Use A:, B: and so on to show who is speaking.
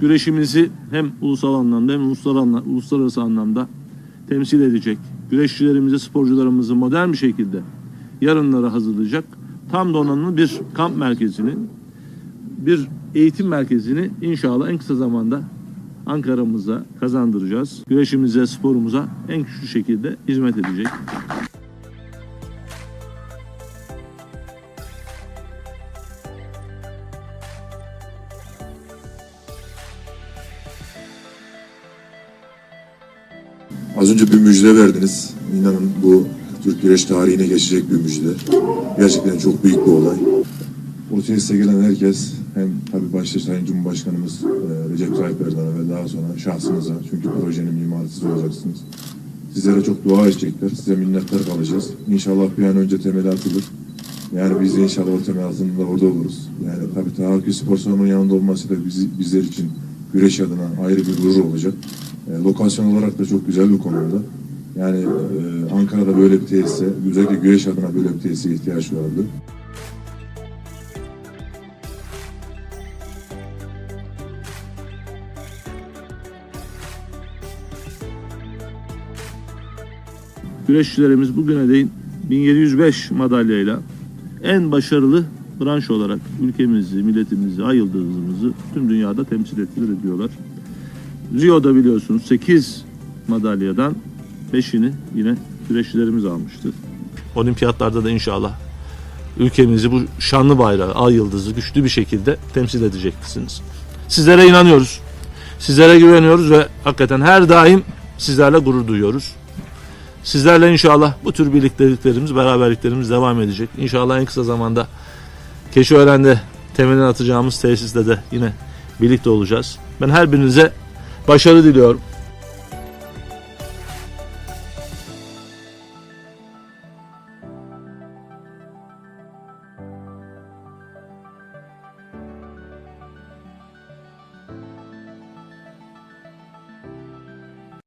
A: güreşimizi hem ulusal anlamda hem uluslar- uluslararası anlamda temsil edecek. Güreşçilerimizi, sporcularımızı modern bir şekilde yarınlara hazırlayacak tam donanımlı bir kamp merkezini, bir eğitim merkezini inşallah en kısa zamanda Ankara'mıza kazandıracağız. Güreşimize, sporumuza en güçlü şekilde hizmet edecek.
B: Az önce bir müjde verdiniz. İnanın bu Türk güreş tarihine geçecek bir müjde. Gerçekten çok büyük bir olay. O tesise gelen herkes hem tabii başta Sayın Cumhurbaşkanımız e, Recep Tayyip Erdoğan'a ve daha sonra şahsınıza çünkü projenin mimarı olacaksınız. Sizlere çok dua edecekler. Size minnettar kalacağız. İnşallah bir an önce temeli atılır. Yani biz de inşallah o temel altında orada oluruz. Yani tabii Tahakkü Spor Salonu'nun yanında olması da bizi, bizler için güreş adına ayrı bir gurur olacak. E, lokasyon olarak da çok güzel bir konumda. Yani e, Ankara'da böyle bir tesise, özellikle güreş adına böyle bir tesise ihtiyaç vardı.
A: Güreşçilerimiz bugüne değin 1705 madalyayla en başarılı branş olarak ülkemizi, milletimizi, ay yıldızımızı tüm dünyada temsil ettiler ediyorlar. Rio'da biliyorsunuz 8 madalyadan 5'ini yine güreşçilerimiz almıştı. Olimpiyatlarda da inşallah ülkemizi bu şanlı bayrağı, ay yıldızı güçlü bir şekilde temsil edeceksiniz. Sizlere inanıyoruz. Sizlere güveniyoruz ve hakikaten her daim sizlerle gurur duyuyoruz. Sizlerle inşallah bu tür birlikteliklerimiz, beraberliklerimiz devam edecek. İnşallah en kısa zamanda Keşiören'de temelini atacağımız tesiste de yine birlikte olacağız. Ben her birinize başarı diliyorum.